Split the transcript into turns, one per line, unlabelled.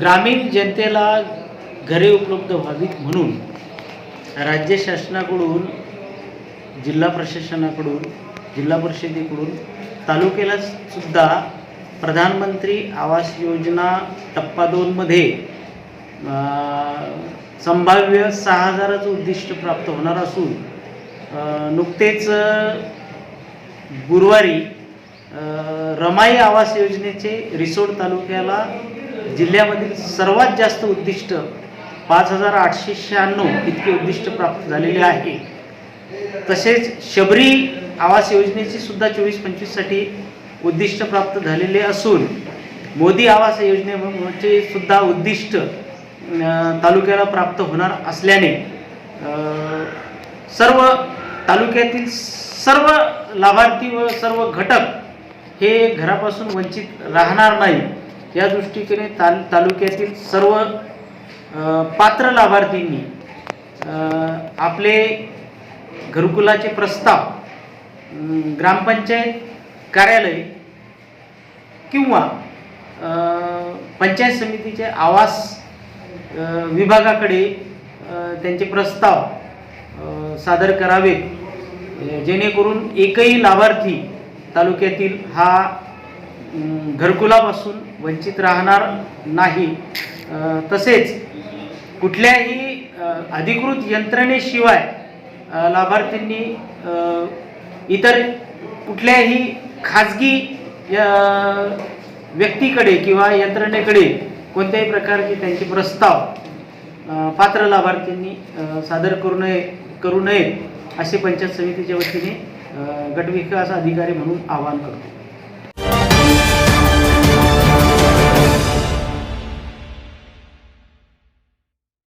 ग्रामीण जनतेला घरे उपलब्ध व्हावीत म्हणून राज्य शासनाकडून जिल्हा प्रशासनाकडून जिल्हा परिषदेकडून तालुक्याला सुद्धा प्रधानमंत्री आवास योजना टप्पा दोनमध्ये संभाव्य सहा हजाराचं उद्दिष्ट प्राप्त होणार असून नुकतेच गुरुवारी रमाई आवास योजनेचे रिसोड तालुक्याला जिल्ह्यामधील सर्वात जास्त उद्दिष्ट पाच हजार आठशे शहाण्णव इतके उद्दिष्ट प्राप्त झालेले आहे. तसेच शबरी आवास योजनेची सुद्धा चोवीस पंचवीससाठी उद्दिष्ट प्राप्त झालेले असून मोदी आवास योजनेचे सुद्धा उद्दिष्ट तालुक्याला प्राप्त होणार असल्याने सर्व तालुक्यातील सर्व लाभार्थी व सर्व घटक हे घरापासून वंचित राहणार नाही. या दृष्टीकडे ताल तालुक्यातील सर्व पात्र लाभार्थींनी आपले घरकुलाचे प्रस्ताव ग्रामपंचायत कार्यालय किंवा पंचायत समितीचे आवास विभागाकडे त्यांचे प्रस्ताव सादर करावे जेणेकरून एकही लाभार्थी तालुक्यातील हा घरकुलापासून वंचित राहणार नाही. तसेच कुठल्याही अधिकृत यंत्रणेशिवाय लाभार्थींनी इतर कुठल्याही खाजगी व्यक्तीकडे किंवा यंत्रणेकडे कोणत्याही प्रकारचे त्यांचे प्रस्ताव पात्र लाभार्थींनी सादर करू नये करू नये असे पंचायत समितीच्या वतीने गटविकास अधिकारी म्हणून आवाहन करतो.